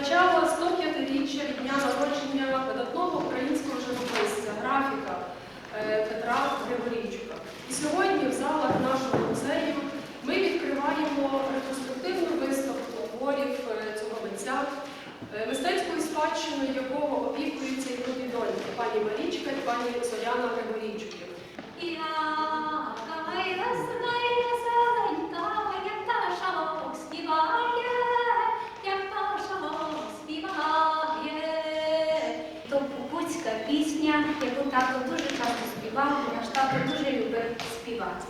відзначала 105-річчя від дня народження видатного українського живописця, графіка е, Петра Григорійчука. І сьогодні в залах нашого музею ми відкриваємо ретроспективну виставку творів е, цього митця, е, мистецькою спадщиною якого опікуються його доньки, пані Марічка і пані Зоряна Григорійчуки. То попутська пісня, яку тато дуже часто співав, наш тато дуже любив співати.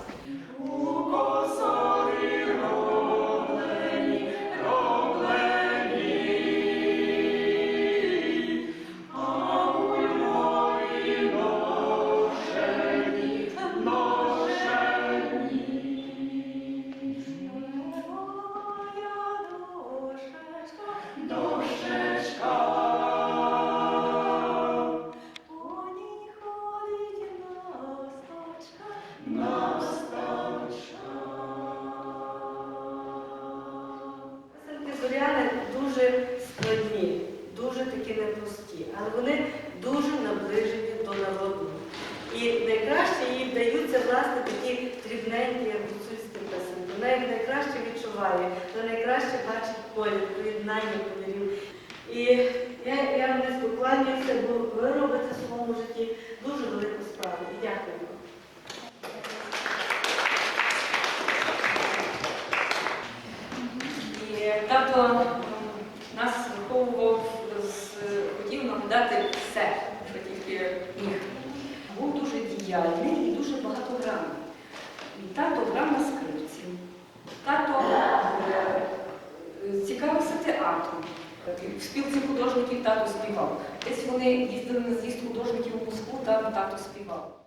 Але вони дуже наближені до народного. І найкраще їй вдаються власне такі дрібненькі гуцульські писанки. Вона їх найкраще відчуває, вона найкраще бачить колір, поєднання полів. І я, я вам низько кланяюся, бо ви робите в своєму житті дуже велику справу. І дякую діяльний і дуже багатогранний. Тато грав на скрипці. Тато е, цікавився театром. В спілці художників тато співав. Десь вони їздили на з'їзд художників у Москву, там тато співав.